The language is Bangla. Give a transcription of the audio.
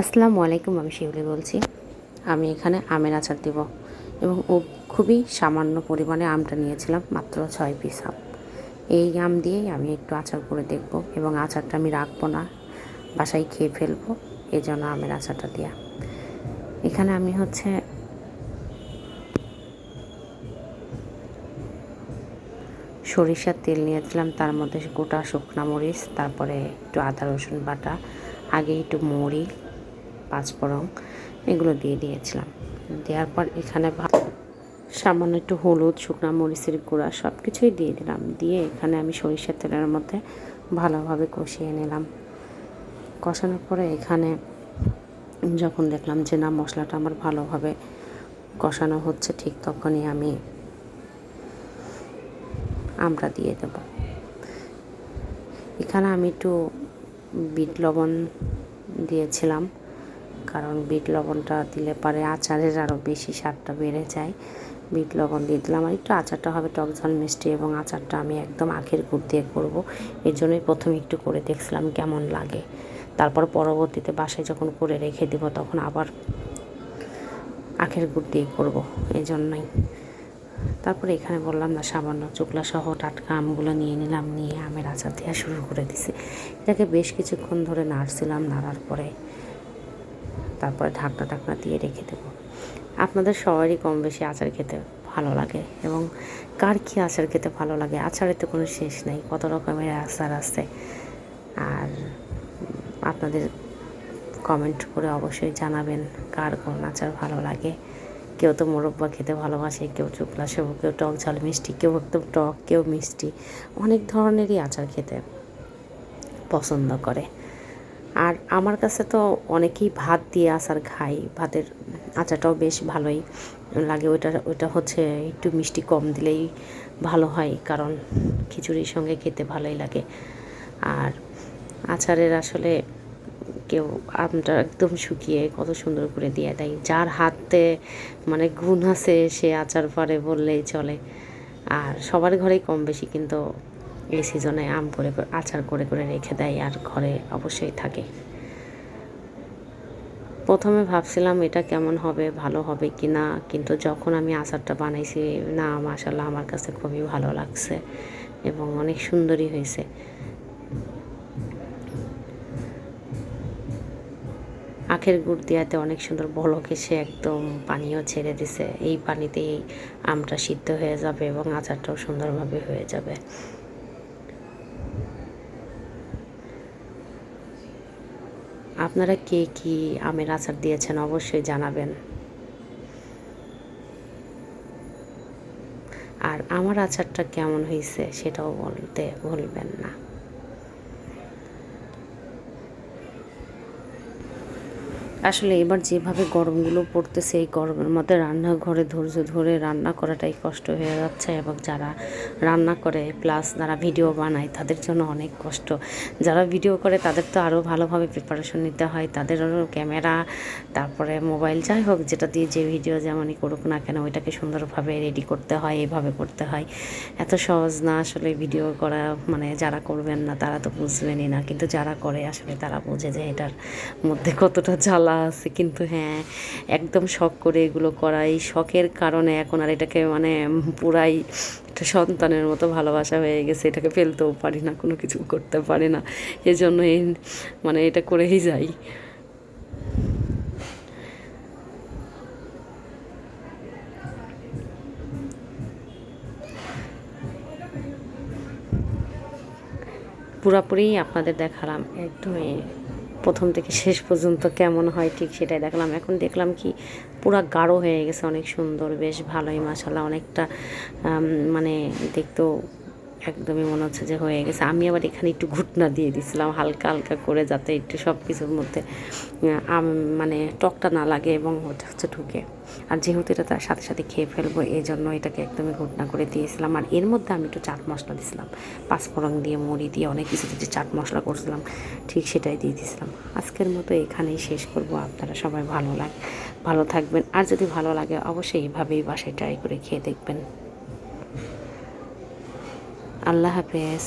আসসালামু আলাইকুম, আমি শিউলি বলছি। আমি এখানে আমের আচার দেব এবং ও খুবই সামান্য পরিমাণে আমটা নিয়েছিলাম, মাত্র ছয় পিস আম। এই আম দিয়েই আমি একটু আচার করে দেখব এবং আচারটা আমি রাখব না, বাসায় খেয়ে ফেলব এই জন্য আমের আচারটা দেওয়া এখানে আমি হচ্ছে সরিষার তেল নিয়েছিলাম, তার মধ্যে গোটা শুকনা মরিচ, তারপরে একটু আদা রসুন বাটা, আগে একটু মরি পাঁচফোড়ন এগুলো দিয়ে দিয়েছিলাম। দেওয়ার পর এখানে সামান্য একটু হলুদ, শুকনো মরিচের গুঁড়া সব কিছুই দিয়ে দিলাম। দিয়ে এখানে আমি সরিষার তেলের মধ্যে ভালোভাবে কষিয়ে নিলাম। কষানোর পরে এখানে যখন দেখলাম যে না, মশলাটা আমার ভালোভাবে কষানো হচ্ছে, ঠিক তখনই আমি আমরা দিয়ে দেব। এখানে আমি একটু বিট লবণ দিয়েছিলাম। কারণ বিট লবণটা দিলে পরে আচারের আরও বেশি স্বাদটা বেড়ে যায়। বিট লবণ দিয়ে দিলাম। আর একটু আচারটা হবে টক ঝাল, মিষ্টি এবং আচারটা আমি একদম আখের গুড় দিয়ে করব। এর জন্যই প্রথমে একটু করে দেখছিলাম কেমন লাগে। তারপর পরবর্তীতে বাসায় যখন করে রেখে দেবো, তখন আবার আখের গুড় দিয়ে করব এই জন্যই তারপরে এখানে বললাম, না, সামান্য চুকলা সহ টাটকা আমগুলো নিয়ে নিলাম, নিয়ে আমের আচার দেওয়া শুরু করে দিছি। এটাকে বেশ কিছুক্ষণ ধরে নাড়ছিলাম, নাড়ার পরে তারপরে ঢাকনা টাকনা দিয়ে রেখে দেবো। আপনাদের সবারই কম বেশি আচার খেতে ভালো লাগে এবং কার কী আচার খেতে ভালো লাগে আচারের তো কোনো শেষ নেই, কত রকমের আচার আছে। আর আপনাদের কমেন্ট করে অবশ্যই জানাবেন কার কোন আচার ভালো লাগে। কেউ তো মোরব্বা খেতে ভালোবাসে, কেউ চুকলা সেবু কেউ টক ঝাল মিষ্টি, কেউ একদম টক, কেউ মিষ্টি, অনেক ধরনেরই আচার খেতে পছন্দ করে। আর আমার কাছে তো অনেকেই ভাত দিয়ে আচার খাই ভাতের আচারটাও বেশ ভালোই লাগে। ওইটা ওইটা হচ্ছে একটু মিষ্টি কম দিলেই ভালো হয়, কারণ খিচুড়ির সঙ্গে খেতে ভালোই লাগে। আর আচারের আসলে কেউ আমটা একদম শুকিয়ে কত সুন্দর করে দিয়ে দেয়। যার হাতে মানে গুণ আছে, সে আচার পারে বললেই চলে। আর সবার ঘরেই কম বেশি, কিন্তু এই সিজনে আম করে আচার করে করে রেখে দেয় আর ঘরে অবশ্যই থাকে। প্রথমে ভাবছিলাম এটা কেমন হবে, ভালো হবে কি না, কিন্তু যখন আমি আচারটা বানাইছি, না মাসাল্লাহ আমার কাছে খুবই ভালো লাগছে এবং অনেক সুন্দরই হয়েছে। আখের গুড় দেওয়াতে অনেক সুন্দর বলক এসে একদম পানিও ছেড়ে দিছে। এই পানিতেই আমটা সিদ্ধ হয়ে যাবে এবং আচারটাও সুন্দরভাবে হয়ে যাবে। আপনারা কে কি আমের আচার দিয়েছেন অবশ্যই জানাবেন। আর আমার আচারটা কেমন হয়েছে সেটাও বলতে ভুলবেন না। আসলে এবার যেভাবে গরমগুলো পড়তেছে, এই গরমের মধ্যে রান্নাঘরে ধৈর্য ধরে রান্না করাটাই কষ্ট হয়ে যাচ্ছে এবং যারা রান্না করে প্লাস যারা ভিডিও বানায় তাদের জন্য অনেক কষ্ট। যারা ভিডিও করে তাদের তো আরও ভালোভাবে প্রিপারেশন নিতে হয়, তাদেরও ক্যামেরা তারপরে মোবাইল যাই হোক, যেটা দিয়ে যে ভিডিও যেমনই করুক না কেন ওইটাকে সুন্দরভাবে রেডি করতে হয়, এভাবে করতে হয়। এত সহজ না আসলে ভিডিও করা মানে যারা করবেন না তারা তো বুঝবেনই না, কিন্তু যারা করে আসলে তারা বোঝে যে এটার মধ্যে কতটা জ্বালা বলা আছে কিন্তু হ্যাঁ একদম শখ করে এগুলো করা। এই শখের কারণে এখন আর এটাকে মানে পুরাই একটা সন্তানের মতো ভালোবাসা হয়ে গেছে। এটাকে ফেলতেও পারি না, কোনো কিছু করতে পারি না। এজন্য এই মানে এটা করেই যাই। পুরাপুরি আপনাদের দেখালাম একদমই প্রথম থেকে শেষ পর্যন্ত কেমন হয় ঠিক সেটাই দেখলাম। এখন দেখলাম কি পুরা গাঢ় হয়ে গেছে, অনেক সুন্দর, বেশ ভালোই মাসাল্লাহ অনেকটা মানে দেখতেও একদমই মনে হচ্ছে যে হয়ে গেছে। আমি আবার এখানে একটু ঘুটনা দিয়ে দিছিলাম, হালকা হালকা করে যাতে একটু সব কিছুর মধ্যে মানে টকটা না লাগে এবং ওটা হচ্ছে ঢুকে। আর যেহেতু এটা তার সাথে সাথে খেয়ে ফেলব এই জন্য এটাকে একদমই ঘুটনা করে দিয়েছিলাম। আর এর মধ্যে আমি একটু চাট মশলা দিয়েছিলাম পাঁচফোড়ন দিয়ে, মুড়ি দিয়ে, অনেক কিছু যে চাট মশলা করছিলাম, ঠিক সেটাই দিয়ে দিয়েছিলাম আজকের মতো এখানেই শেষ করব। আপনারা সবাই ভালো লাগ, ভালো থাকবেন। আর যদি ভালো লাগে, অবশ্যই এইভাবেই বাসায় ট্রাই করে খেয়ে দেখবেন। আল্লাহ হাফেজ।